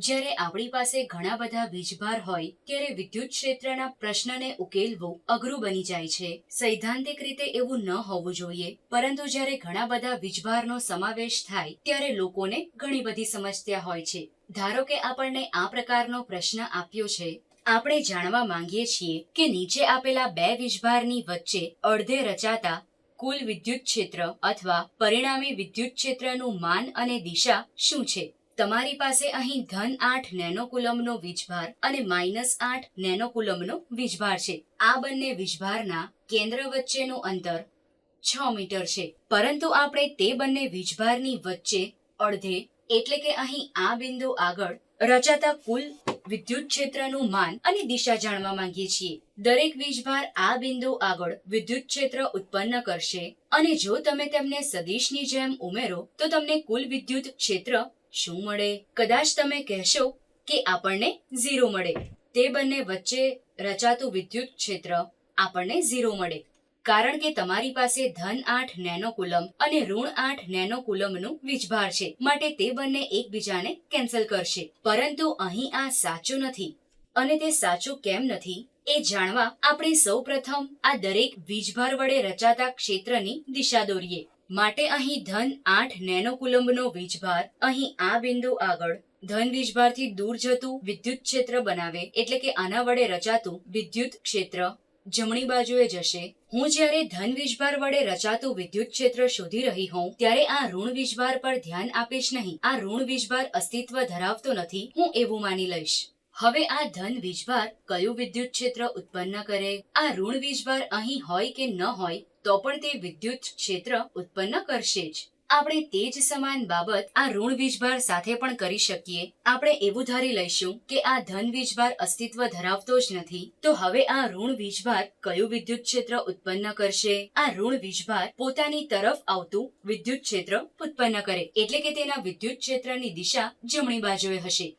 જ્યારે આપણી પાસે ઘણા બધા વીજભાર હોય, ત્યારે વિદ્યુત ક્ષેત્રના પ્રશ્નને ઉકેલવું અઘરું બની જાય છે. સૈદ્ધાંતિક રીતે એવું ન હોવું જોઈએ, પરંતુ જ્યારે ઘણા બધા વીજભારનો સમાવેશ થાય, ત્યારે લોકોને ઘણી બધી સમસ્યા હોય છે. ધારો કે આપણને આ પ્રકારનો પ્રશ્ન આપ્યો છે. આપણે જાણવા માંગીએ છીએ કે નીચે આપેલા બે વીજભારની વચ્ચે અડધે રચાતા કુલ વિદ્યુત ક્ષેત્ર અથવા પરિણામી વિદ્યુત ક્ષેત્રનું માન અને દિશા શું છે? તમારી પાસે અહીં ધન આઠ નેનોકુલમનો વીજભાર અને માઇનસ આઠ નેનોકુલમનો વીજભાર છે. આ બંને વીજભારના કેન્દ્ર વચ્ચેનું અંતર છ મીટર છે. પરંતુ આપણે તે બંને વીજભારની વચ્ચે અડધે, એટલે કે અહીં આ બિંદુ આગળ, રચાતા કુલ વિદ્યુત ક્ષેત્રનું માન અને દિશા જાણવા માંગીએ છીએ. દરેક વીજભાર આ બિંદુ આગળ વિદ્યુત ક્ષેત્ર ઉત્પન્ન કરશે અને જો તમે તેમને સદિશની જેમ ઉમેરો, તો તમને કુલ વિદ્યુત ક્ષેત્ર શું મળે? કદાચ તમે કહેશો કે આપણને ઝીરો મળે. તે બંને વચ્ચે રચાતું વિદ્યુત ક્ષેત્ર આપણને ઝીરો મળે. કારણ કે તમારી પાસે ધન આઠ નેનોકુલમ અને ઋણ આઠ નેનોકુલમનું વીજભાર છે. માટે તે બંને એકબીજાને કેન્સલ કરશે. પરંતુ અહીં આ સાચું નથી. અને તે સાચું કેમ નથી એ જાણવા આપણે સૌપ્રથમ આ દરેક વીજભાર વડે રચાતા ક્ષેત્રની દિશા દોરીએ. માટે અહીં ધન આઠ નેનોકુલંબનો વીજભાર. અહીં આ બિંદુ આગળ ધન વીજભારથી દૂર જતું વિદ્યુત ક્ષેત્ર બનાવે, એટલે કે આના વડે રચાતું વિદ્યુત ક્ષેત્ર જમણી બાજુએ જશે. હું જ્યારે ધન વીજભાર વડે રચાતું વિદ્યુત ક્ષેત્ર શોધી રહી હોઉં, ત્યારે આ ઋણ વીજભાર પર ધ્યાન આપીશ નહીં. આ ઋણ વીજભાર અસ્તિત્વ ધરાવતો નથી. હું એવું માની લઈશ. હવે આ ધન વીજભાર કયું વિદ્યુત ક્ષેત્ર ઉત્પન્ન કરે? આ ઋણ વીજભાર અહીં હોય કે ન હોય, તો પણ તે વિદ્યુત ક્ષેત્ર ઉત્પન્ન કરશે જ. આપણે તે જ સમાન બાબત આ ઋણ વીજભાર સાથે પણ કરી શકીએ. આપણે એવું ધારી લઈશું કે આ ધન વીજભાર અસ્તિત્વ ધરાવતો જ નથી. તો હવે આ ઋણ વીજભાર કયું વિદ્યુત ક્ષેત્ર ઉત્પન્ન કરશે? આ ઋણ વીજભાર પોતાની તરફ આવતું વિદ્યુત ક્ષેત્ર ઉત્પન્ન કરે. એટલે કે તેના વિદ્યુત ક્ષેત્રની દિશા જમણી બાજુએ હશે.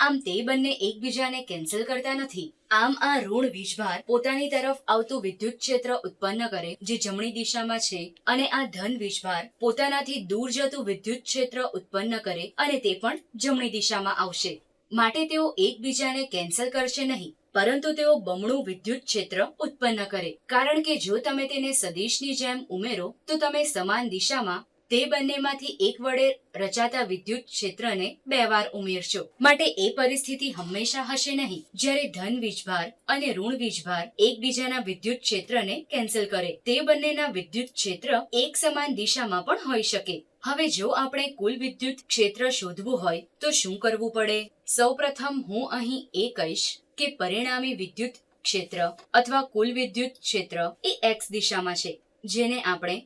આમ તે બંને એકબીજાને કેન્સલ કરતા નથી. આમ આ ઋણ વીજભાર પોતાની તરફ આવતું વિદ્યુત ક્ષેત્ર ઉત્પન્ન કરે, જે જમણી દિશામાં છે, અને આ ધન વીજભાર પોતાનાથી દૂર જતું વિદ્યુત ક્ષેત્ર ઉત્પન્ન કરે અને તે પણ જમણી દિશામાં આવશે. માટે તેઓ એકબીજાને કેન્સલ કરશે નહીં, પરંતુ તેઓ બમણું વિદ્યુત ક્ષેત્ર ઉત્પન્ન કરે. કારણ કે જો તમે તેને સદિશની જેમ ઉમેરો, તો તમે સમાન દિશામાં તે બંનેમાંથી એક વડે રચાતા વિદ્યુત ક્ષેત્રને બે વાર ઉમેરશો. માટે એ પરિસ્થિતિ હંમેશા હશે નહીં. જ્યારે ધન વીજભાર અને ઋણ વીજભાર એકબીજાના વિદ્યુત ક્ષેત્રને કેન્સલ કરે, તે બંનેના વિદ્યુત ક્ષેત્ર એક સમાન દિશામાં પણ હોઈ શકે. હવે જો આપણે કુલ વિદ્યુત ક્ષેત્ર શોધવું હોય, તો શું કરવું પડે? સૌપ્રથમ હું અહીં એ કહીશ કે પરિણામી વિદ્યુત ક્ષેત્ર અથવા કુલ વિદ્યુત ક્ષેત્ર એ એક્સ દિશામાં છે, જેને આપણે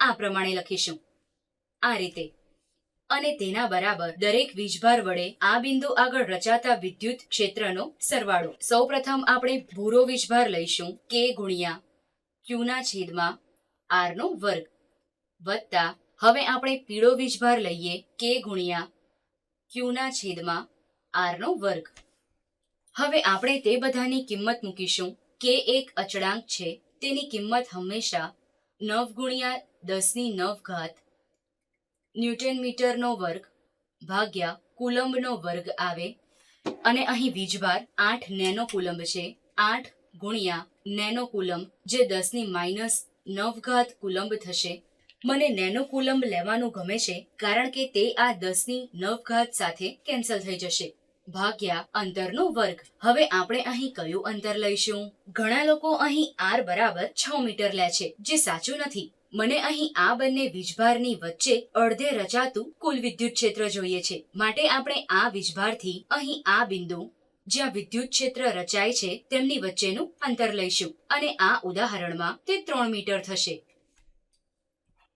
આ પ્રમાણે લખીશું. આ રીતે. અને તેના બરાબર દરેક વીજભાર વડે આ બિંદુ આગળ રચાતા વિદ્યુત ક્ષેત્રનો સરવાળો. સૌપ્રથમ આપણે ભૂરો વીજભાર લઈશું કે ગુણ્યા ક્યુના છેદમાં આર નો વર્ગ. વત્તા, હવે આપણે પીળો વીજભાર લઈએ કે ગુણ્યા ક્યુના છેદમાં આર નો વર્ગ. હવે આપણે તે બધાની કિંમત મૂકીશું. કે એક અચળાંક છે. તેની કિંમત હંમેશા નવ ગુણ્યા દસની નવ ઘાત ન્યૂટન મીટરનો વર્ગ ભાગ્યા કુલંબનો વર્ગ આવે. અને અહીં વીજભાર આઠ નેનો કુલંબ છે. આઠ ગુણ્યા નેનો કુલંબ જે દસની માઇનસ નવ ઘાત કુલંબ થશે. મને નેનો કુલંબ લેવાનું ગમે છે કારણ કે તે આ દસની નવ ઘાત સાથે કેન્સલ થઈ જશે. ભાગ્યા અંતરનો વર્ગ. હવે આપણે અહીં કયું અંતર લઈશું? ઘણા લોકો અહીં આર બરાબર છ મીટર લે છે, જે સાચું નથી. મને અહીં આ બંને વીજભારની વચ્ચે અડધે રચાતું કુલ વિદ્યુત ક્ષેત્ર જોઈએ છે. માટે આપણે આ વીજભારથી અહીં આ બિંદુ, જ્યાં વિદ્યુત ક્ષેત્ર રચાય છે, તેમની વચ્ચેનું અંતર લઈશું. અને આ ઉદાહરણમાં તે ત્રણ મીટર થશે.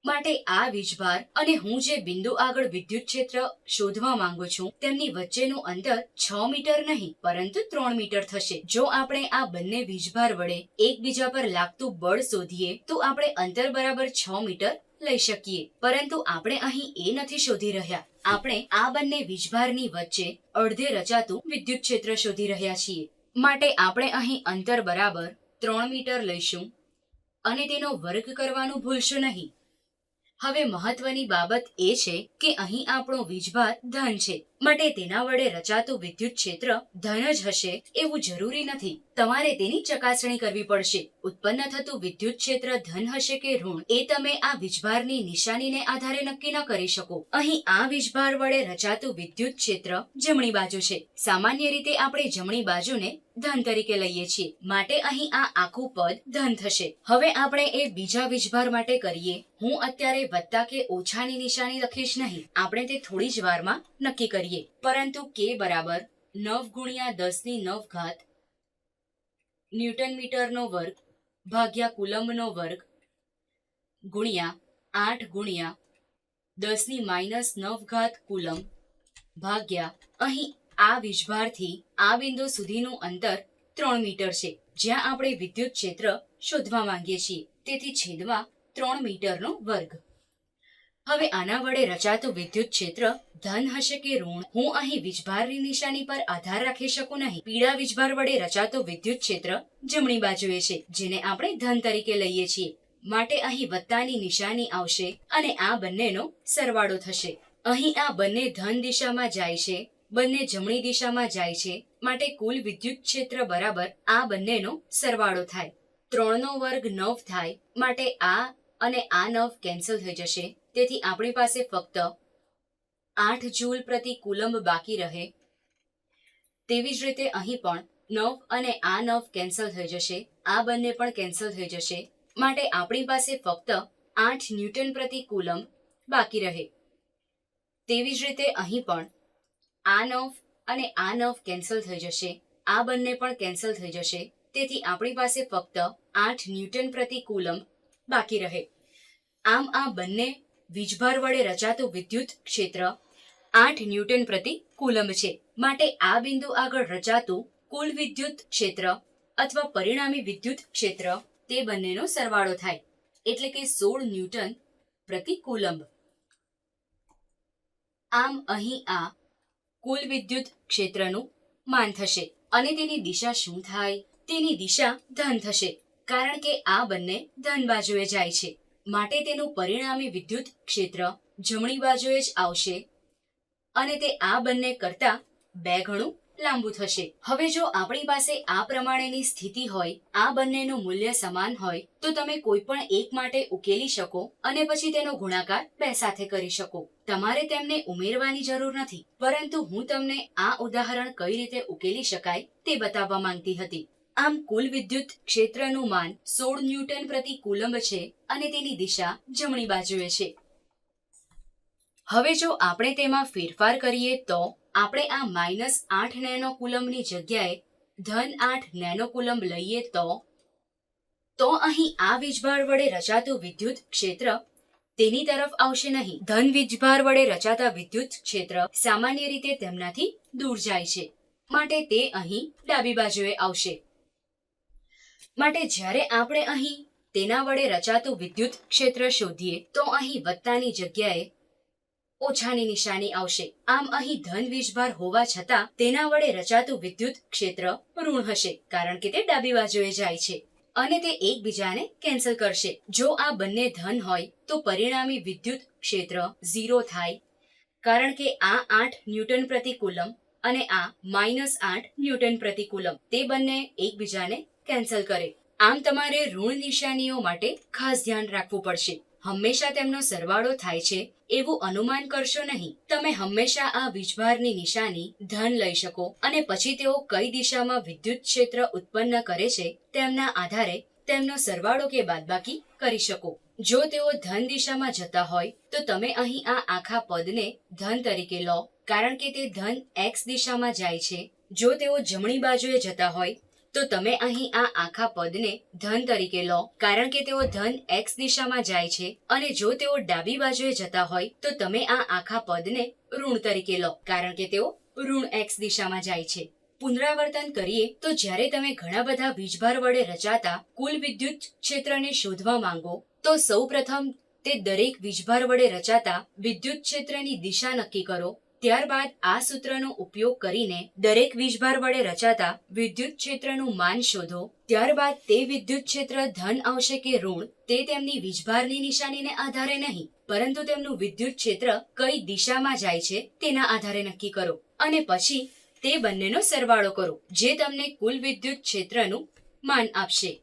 માટે આ વીજભાર અને હું જે બિંદુ આગળ વિદ્યુત ક્ષેત્ર શોધવા માંગુ છું, તેમની વચ્ચેનું અંતર છ મીટર નહીં, પરંતુ ત્રણ મીટર થશે. જો આપણે આ બંને વીજભાર વડે એકબીજા પર લાગતું બળ શોધીએ, તો આપણે અંતર બરાબર છ મીટર લઈ શકીએ. પરંતુ આપણે અહીં એ નથી શોધી રહ્યા. આપણે આ બંને વીજભારની વચ્ચે અડધે રચાતું વિદ્યુત ક્ષેત્ર શોધી રહ્યા છીએ. માટે આપણે અહીં અંતર બરાબર ત્રણ મીટર લઈશું. અને તેનો વર્ગ કરવાનું ભૂલશો નહીં. હવે મહત્વની બાબત એ છે કે અહીં આપણો વીજભાર ધન છે. માટે તેના વડે રચાતું વિદ્યુત ક્ષેત્ર ધન જ હશે એવું જરૂરી નથી. તમારે તેની ચકાસણી કરવી પડશે. ઉત્પન્ન થતું વિદ્યુત ક્ષેત્ર ધન હશે કે ઋણ, એ તમે આ વીજભારની નિશાનીને આધારે નક્કી ન કરી શકો. અહીં આ વીજભાર વડે રચાતું વિદ્યુત ક્ષેત્ર જમણી બાજુ છે. સામાન્ય રીતે આપણે જમણી બાજુને ધન તરીકે લઈએ છીએ. માટે અહીં આ આખું પદ ધન થશે. હવે આપણે એ બીજા વીજભાર માટે કરીએ. હું અત્યારે વત્તા કે ઓછાની નિશાની લખીશ નહીં. આપણે તે થોડી જ વારમાં નક્કી કરીએ. પરંતુ કે બરાબર નવ ગુણ્યા દસની નવ ઘાત ન્યૂટન મીટરનો વર્ગ ભાગ્યા કુલમ્બનો વર્ગ ગુણ્યા આઠ ગુણ્યા દસની માઇનસ નવ ઘાત કુલમ ભાગ્યા અહીં આ વીજભારથી આ બિંદુ સુધીનું અંતર ત્રણ મીટર છે. જ્યાં આપણે વિદ્યુત ક્ષેત્ર શોધવા માંગીએ છીએ. તેથી છેદમાં ત્રણ મીટરનો વર્ગ. હવે આના વડે રચાતું વિદ્યુત ક્ષેત્ર ધન હશે કે ઋણ? હું અહીં વીજભારની નિશાની પર આધાર રાખી શકું નહીં. પીળા વીજભાર વડે રચાતું વિદ્યુત ક્ષેત્ર જમણી બાજુએ છે, જેને આપણે ધન તરીકે લઈએ છીએ. માટે અહીં વત્તાની નિશાની આવશે અને આ બંનેનો સરવાળો થશે. અહીં આ બંને ધન દિશામાં જાય છે, બંને જમણી દિશામાં જાય છે, માટે કુલ વિદ્યુત ક્ષેત્ર બરાબર આ બંનેનો સરવાળો થાય. ત્રણનો વર્ગ નવ થાય, માટે આ અને આ નવ કેન્સલ થઈ જશે. તેથી આપણી પાસે ફક્ત આઠ જૂલ પ્રતિ કુલંબ બાકી રહે. તેવી જ રીતે અહીં પણ નવ અને આ નવ કેન્સલ થઈ જશે. આ બંને પણ કેન્સલ થઈ જશે. માટે આપણી પાસે ફક્ત આઠ ન્યૂટન પ્રતિ કુલંબ બાકી રહે. તેવી જ રીતે અહીં પણ આ નવ અને આ નવ કેન્સલ થઈ જશે. આ બંને પણ કેન્સલ થઈ જશે. તેથી આપણી પાસે ફક્ત આઠ ન્યૂટન પ્રતિ કુલમ બાકી રહે. આમ આ બંને વીજભાર વડે રચાતું વિદ્યુત ક્ષેત્ર આઠ ન્યૂટન પ્રતિ કુલંબ છે. માટે આ બિંદુ આગળ રચાતું કુલ વિદ્યુત ક્ષેત્ર અથવા પરિણામી વિદ્યુત ક્ષેત્ર તે બંનેનો સરવાળો થાય. એટલે કે સોળ ન્યૂટન પ્રતિ કુલંબ. આમ અહીં આ કુલ વિદ્યુત ક્ષેત્રનું માન થશે. અને તેની દિશા શું થાય? તેની દિશા ધન થશે. કારણ કે આ બંને ધન બાજુએ જાય છે. માટે તેનું પરિણામી વિદ્યુત ક્ષેત્ર જમણી બાજુએ જ આવશે અને તે આ બંને કરતા બે ગણું લાંબુ થશે. હવે જો આપણી પાસે આ પ્રમાણેની સ્થિતિ હોય, આ બંનેનું મૂલ્ય સમાન હોય, તો તમે કોઈ પણ એક માટે ઉકેલી શકો અને પછી તેનો ગુણાકાર બે સાથે કરી શકો. તમારે તેમને ઉમેરવાની જરૂર નથી, પરંતુ હું તમને આ ઉદાહરણ કઈ રીતે ઉકેલી શકાય તે બતાવવા માંગતી હતી. આમ કુલ વિદ્યુત ક્ષેત્રનું માન સોળ ન્યૂટન પ્રતિ કુલંબ છે અને તેની દિશા જમણી બાજુએ છે. હવે જો આપણે તેમાં ફેરફાર કરીએ તો આપણે આ માઇનસ આઠ નેનો કુલંબની જગ્યાએ ધન આઠ નેનો કુલંબ લઈએ તો તો અહીં આ વીજભાર વડે રચાતું વિદ્યુત ક્ષેત્ર તેની તરફ આવશે નહીં. ધન વીજભાર વડે રચાતા વિદ્યુત ક્ષેત્ર સામાન્ય રીતે તેમનાથી દૂર જાય છે. માટે તે અહીં ડાબી બાજુએ આવશે. માટે જ્યારે આપણે અહીં તેના વડે રચાતું વિદ્યુત ક્ષેત્ર શોધીએ, તો અહીં વત્તાની જગ્યાએ ઓછાની નિશાની આવશે. આમ અહીં ધન વીજભાર હોવા છતાં તેના વડે રચાતું વિદ્યુત ક્ષેત્ર ઋણ હશે, કારણ કે તે ડાબી બાજુએ જાય છે અને તે એકબીજાને કેન્સલ કરશે. જો આ બંને ધન હોય, તો પરિણામી વિદ્યુત ક્ષેત્ર ઝીરો થાય, કારણ કે આ આઠ ન્યૂટન પ્રતિ કુલમ અને આ માઇનસ આઠ ન્યૂટન પ્રતિ કુલમ. તે બંને એકબીજાને કેન્સલ કરે. આમ તમારે ઋણ નિશાનીઓ માટે ખાસ ધ્યાન રાખવું પડશે. હંમેશા તેમનો સરવાળો થાય છે એવું અનુમાન કરશો નહીં. તમે હંમેશા આ વીજભારની નિશાની ધન લઈ શકો અને પછી તેઓ કઈ દિશામાં વિદ્યુત ક્ષેત્ર ઉત્પન્ન કરે છે તેમના આધારે તેમનો સરવાળો કે બાદબાકી કરી શકો. જો તેઓ ધન દિશામાં જતા હોય, તો તમે અહીં આ આખા પદને ધન તરીકે લો, કારણ કે તે ધન એક્સ દિશામાં જાય છે. જો તેઓ જમણી બાજુએ જતા હોય તો તમે અહીં આ આખા પદને ધન તરીકે લો, કારણ કે તેઓ ધન એક્સ દિશામાં જાય છે અને જો તેઓ ડાબી બાજુએ જતા હોય, તો તમે આ આખા પદને ઋણ તરીકે લો, કારણ કે તેઓ ઋણ એક્સ દિશામાં જાય છે. પુનરાવર્તન કરીએ તો જ્યારે તમે ઘણા બધા વીજભાર વડે રચાતા કુલ વિદ્યુત ક્ષેત્રને શોધવા માંગો, તો સૌપ્રથમ તે દરેક વીજભાર વડે રચાતા વિદ્યુત ક્ષેત્રની દિશા નક્કી કરો. ત્યારબાદ આ સૂત્રનો ઉપયોગ કરીને દરેક વીજભાર વડે રચાતા વિદ્યુત ક્ષેત્રનું માન શોધો. ત્યારબાદ તે વિદ્યુત ક્ષેત્ર ધન આવશે કે ઋણ, તે તેમની વીજભારની નિશાનીને આધારે નહીં, પરંતુ તેમનું વિદ્યુત ક્ષેત્ર કઈ દિશામાં જાય છે તેના આધારે નક્કી કરો. અને પછી તે બંનેનો સરવાળો કરો, જે તમને કુલ વિદ્યુત ક્ષેત્રનું માન આપશે.